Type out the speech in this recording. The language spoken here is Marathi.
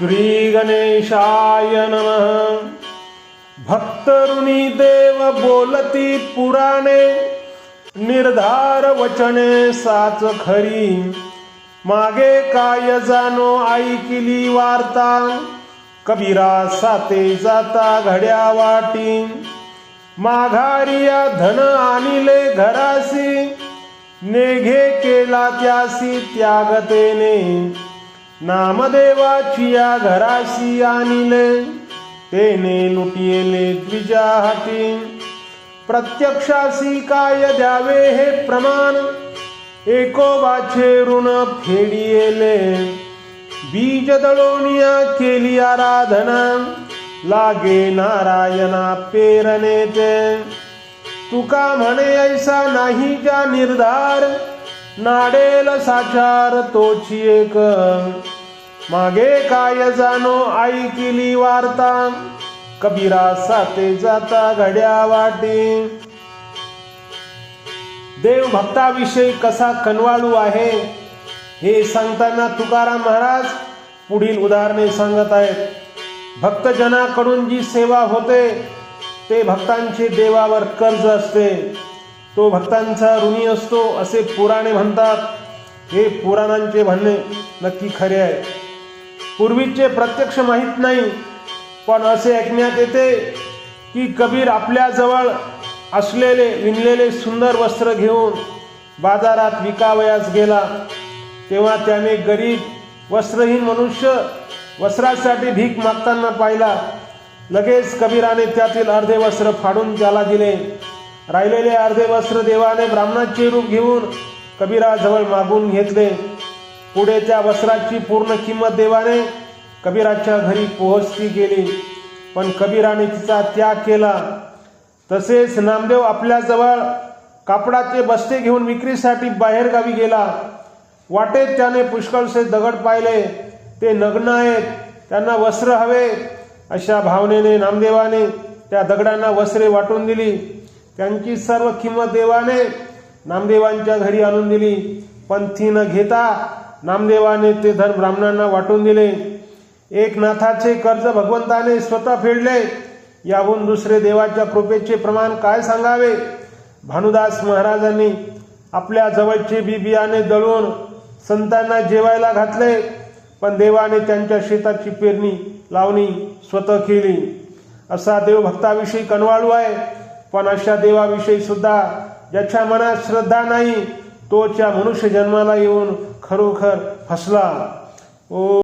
श्रीगणेशाय नमः। भक्तरुणी देव बोलती पुराणे निर्धार वचने साच खरी। मागे काय जाणो ऐकिली वार्ता कबीरा साते जाता घड्या वाटी। माघारिया धन आणिले घरासी नेघे केला त्यासी त्यागतेने। नामदेवाची या घराशी आणिले. तेने लुटियेले द्विजा हाती प्रत्यक्षासी काय द्यावे हे प्रमाण? एकोबाचे ऋण फेडियेले. बीज दळोनिया केली आराधना. लागे नारायणा पेरणे ते. तुका म्हणे ऐसा नाही जा निर्धार. नाडेल साचार तोची एक. मागे काय जाणो ऐकिली वार्ता. कबीरा साते जाता घड्या वाटी. देव भक्ताविषयी कसा कनवाळू आहे हे सांगताना तुकाराम महाराज पुढील उदाहरणे सांगत आहेत. भक्तजनाकडून जी सेवा होते ते भक्तांचे देवावर कर्ज असते. तो भक्तांचा ऋणी असतो असे पुराणे म्हणतात. हे पुराणांचे म्हणणे नक्की खरे आहे. पूर्वीचे प्रत्यक्ष माहीत नाही पण असे ऐकण्यात येते की कबीर आपल्याजवळ असलेले विणलेले सुंदर वस्त्र घेऊन बाजारात विकावयास गेला. तेव्हा त्याने गरीब वस्त्रहीन मनुष्य वस्त्रासाठी भीक मागताना पाहिला. लगेच कबीराने त्यातील अर्धे वस्त्र फाडून त्याला दिले. राहिलेले अर्धे वस्त्र देवाने ब्राह्मणाचे रूप घेऊन कबीराजवळ मागून घेतले. पुढे त्या वस्त्राची पूर्ण किंमत देवाने कबीराच्या घरी पोहोचती गेली. पण कबीराने तिचा त्याग केला. तसेच नामदेव आपल्याजवळ कापडाचे बस्ते घेऊन विक्रीसाठी बाहेरगावी गेला. वाटेत त्याने पुष्कळसे दगड पाहिले. ते नग्न आहेत. त्यांना वस्त्र हवे. अशा भावनेने नामदेवाने त्या दगडांना वस्त्रे वाटून दिली. त्यांची सर्व किंमत देवाने नामदेवांच्या घरी आणून दिली. पण ती न घेता नामदेवाने ते धन ब्राह्मणांना वाटून दिले. एक नाथाचे कर्ज भगवंताने स्वतः फेडले. याहून दुसरे देवाच्या कृपेचे प्रमाण काय सांगावे? भानुदास महाराजांनी आपल्या जवळचे बी बियाणे दळून संतांना जेवायला घातले. पण देवाने त्यांच्या शेताची पेरणी लावणी स्वतः केली. असा देवभक्ताविषयी कनवाळू आहे. पण अशा देवाविषयी सुद्धा ज्याच्या मनात श्रद्धा नाही तोच्या मनुष्य जन्माला येऊन खरोखर फसला ओ